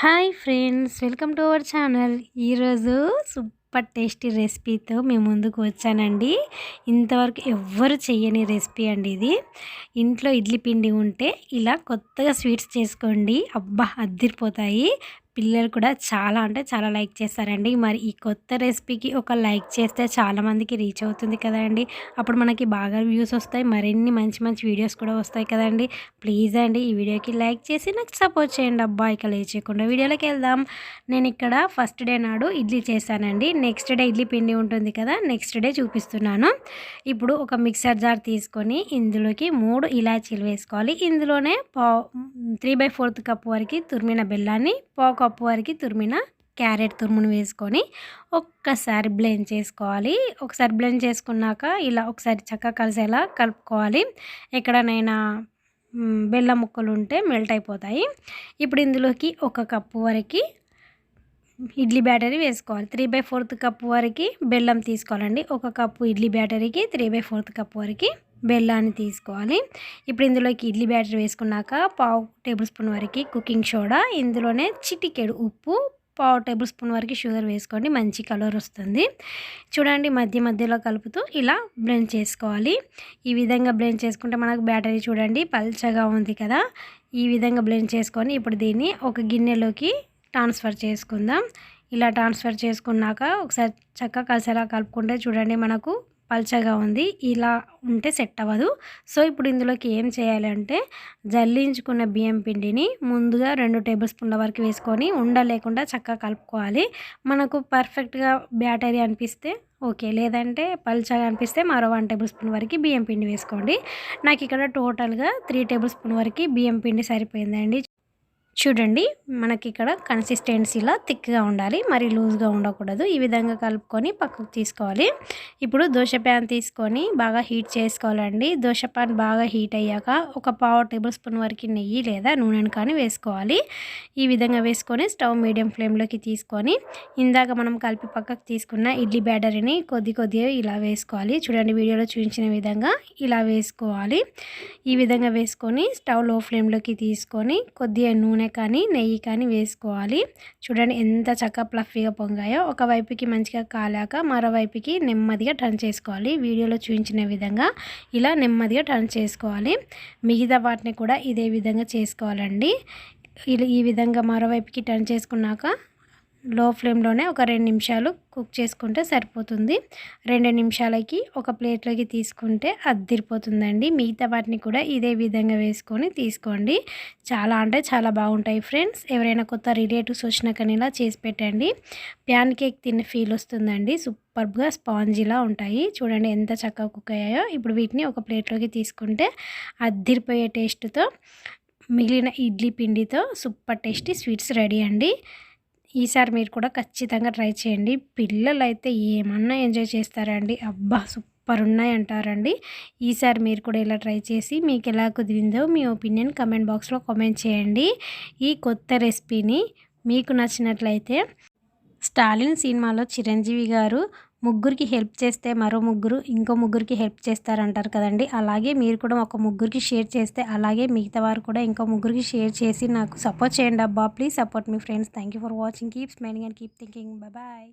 Hi friends welcome to our channel. ఈరోజు super tasty రెసిపీతో మేము ముందుకు వచ్చానండి. ఇంతవరకు ఎవ్వరు చేయని రెసిపీ అండి ఇది. ఇంట్లో ఇడ్లీ పిండి ఉంటే ఇలా కొత్తగా స్వీట్స్ చేసుకోండి. అబ్బా అద్దిరిపోతాయి. పిల్లలు కూడా చాలా అంటే చాలా లైక్ చేస్తారండి. మరి ఈ కొత్త రెసిపీకి ఒక లైక్ చేస్తే చాలామందికి రీచ్ అవుతుంది కదండి. అప్పుడు మనకి బాగా వ్యూస్ వస్తాయి. మరిన్ని మంచి మంచి వీడియోస్ కూడా వస్తాయి కదండి. ప్లీజ్ అండి ఈ వీడియోకి లైక్ చేసి నాకు సపోర్ట్ చేయండి. అబ్బా! ఇక లేచేయకుండా వీడియోలోకి వెళ్దాం. నేను ఇక్కడ ఫస్ట్ డే నాడు ఇడ్లీ చేశానండి. నెక్స్ట్ డే ఇడ్లీ పిండి ఉంటుంది కదా నెక్స్ట్ డే చూపిస్తున్నాను. ఇప్పుడు ఒక మిక్సర్ జార్ తీసుకొని ఇందులోకి మూడు ఇలాచీలు వేసుకోవాలి. ఇందులోనే పా త్రీ బై ఫోర్త్ కప్ వరకు తురిమిన బెల్లాన్ని పావు కప్పు వరకు తురిమిన క్యారెట్ తురుమును వేసుకొని ఒక్కసారి బ్లెండ్ చేసుకోవాలి. ఒకసారి బ్లెండ్ చేసుకున్నాక ఇలా ఒకసారి చక్కగా కలిసేలా కలుపుకోవాలి. ఎక్కడనైనా బెల్లం ముక్కలు ఉంటే మెల్ట్ అయిపోతాయి. ఇప్పుడు ఇందులోకి ఒక కప్పు వరకు ఇడ్లీ బ్యాటరీ వేసుకోవాలి. త్రీ బై ఫోర్త్ కప్పు వరకు బెల్లం తీసుకోవాలండి. ఒక కప్పు ఇడ్లీ బ్యాటరీకి త్రీ బై ఫోర్త్ కప్పు వరకు బెల్లాన్ని తీసుకోవాలి. ఇప్పుడు ఇందులోకి ఇడ్లీ బ్యాటర్ వేసుకున్నాక పావు టేబుల్ స్పూన్ వరకు కుకింగ్ సోడా ఇందులోనే చిటికెడు ఉప్పు పావు టేబుల్ స్పూన్ వరకు షుగర్ వేసుకోండి మంచి కలర్ వస్తుంది. చూడండి మధ్య మధ్యలో కలుపుతూ ఇలా బ్లెండ్ చేసుకోవాలి. ఈ విధంగా బ్లెండ్ చేసుకుంటే మనకు బ్యాటరీ చూడండి పల్చగా ఉంది కదా. ఈ విధంగా బ్లెండ్ చేసుకొని ఇప్పుడు దీన్ని ఒక గిన్నెలోకి ట్రాన్స్ఫర్ చేసుకుందాం. ఇలా ట్రాన్స్ఫర్ చేసుకున్నాక ఒకసారి చక్కగా కలిసేలా కలుపుకుంటే చూడండి మనకు పల్చగా ఉంది. ఇలా ఉంటే సెట్ అవ్వదు. సో ఇప్పుడు ఇందులోకి ఏం చేయాలంటే జల్లించుకున్న బియ్యం పిండిని ముందుగా రెండు టేబుల్ స్పూన్ల వరకు వేసుకొని ఉండలేకుండా చక్కగా కలుపుకోవాలి. మనకు పర్ఫెక్ట్గా బ్యాటరీ అనిపిస్తే ఓకే. లేదంటే పల్చగా అనిపిస్తే మరో వన్ టేబుల్ స్పూన్ వరకు బియ్యం పిండి వేసుకోండి. నాకు ఇక్కడ టోటల్గా త్రీ టేబుల్ స్పూన్ వరకు బియ్యం పిండి సరిపోయిందండి. చూడండి మనకి ఇక్కడ కన్సిస్టెన్సీలా థిక్గా ఉండాలి మరి లూజ్గా ఉండకూడదు. ఈ విధంగా కలుపుకొని పక్కకు తీసుకోవాలి. ఇప్పుడు దోశ ప్యాన్ తీసుకొని బాగా హీట్ చేసుకోవాలండి. దోశ ప్యాన్ బాగా హీట్ అయ్యాక ఒక పావు టేబుల్ స్పూన్ వరకు నెయ్యి లేదా నూనెను కానీ వేసుకోవాలి. ఈ విధంగా వేసుకొని స్టవ్ మీడియం ఫ్లేమ్లోకి తీసుకొని ఇందాక మనం కలిపి పక్కకు తీసుకున్న ఇడ్లీ బ్యాటరీని కొద్ది కొద్దిగా ఇలా వేసుకోవాలి. చూడండి వీడియోలో చూపించిన విధంగా ఇలా వేసుకోవాలి. ఈ విధంగా వేసుకొని స్టవ్లో ఫ్లేమ్లోకి తీసుకొని కొద్దిగా నూనె నూనె కానీ నెయ్యి కానీ వేసుకోవాలి. చూడండి ఎంత చక్కగా ప్లఫీగా పొంగాయో. ఒకవైపుకి మంచిగా కాలాక మరోవైపుకి నెమ్మదిగా టర్న్ చేసుకోవాలి. వీడియోలో చూపించిన విధంగా ఇలా నెమ్మదిగా టర్న్ చేసుకోవాలి. మిగతా వాటిని కూడా ఇదే విధంగా చేసుకోవాలండి. ఈ విధంగా మరోవైపుకి టర్న్ చేసుకున్నాక లో ఫ్లేమ్లోనే ఒక రెండు నిమిషాలు కుక్ చేసుకుంటే సరిపోతుంది. రెండు నిమిషాలకి ఒక ప్లేట్లోకి తీసుకుంటే అద్దిరిపోతుందండి. మిగతా వాటిని కూడా ఇదే విధంగా వేసుకొని తీసుకోండి. చాలా అంటే చాలా బాగుంటాయి ఫ్రెండ్స్. ఎవరైనా కొత్త రిలేటివ్స్ వచ్చినా కానీ ఇలా చేసి పెట్టండి. ప్యాన్ కేక్ తిన్న ఫీల్ వస్తుందండి. సూపర్గా స్పాంజీలా ఉంటాయి. చూడండి ఎంత చక్కగా కుక్ అయ్యాయో. ఇప్పుడు వీటిని ఒక ప్లేట్లోకి తీసుకుంటే అద్దిరిపోయే టేస్ట్తో మిగిలిన ఇడ్లీ పిండితో సూపర్ టేస్టీ స్వీట్స్ రెడీ అండి. ఈసారి మీరు కూడా ఖచ్చితంగా ట్రై చేయండి. పిల్లలు అయితే ఏమన్నా ఎంజాయ్ చేస్తారండి. అబ్బా సూపర్ ఉన్నాయి అంటారండి ఈసారి మీరు కూడా ఇలా ట్రై చేసి మీకు ఎలా కుదిరిందో మీ ఒపీనియన్ కమెంట్ బాక్స్లో కామెంట్ చేయండి. ఈ కొత్త రెసిపీని మీకు నచ్చినట్లయితే స్టాలిన్ సినిమాలో చిరంజీవి గారు ముగ్గురికి హెల్ప్ చేస్తే మరో ముగ్గురు ఇంకో ముగ్గురికి హెల్ప్ చేస్తారంటారు కదండి. అలాగే మీరు కూడా ఒక ముగ్గురికి షేర్ చేస్తే అలాగే మిగతా వారు కూడా ఇంకో ముగ్గురికి షేర్ చేసి నాకు సపోర్ట్ చేయండి అబ్బా. Please support me friends thank for watching keep smiling and keep thinking bye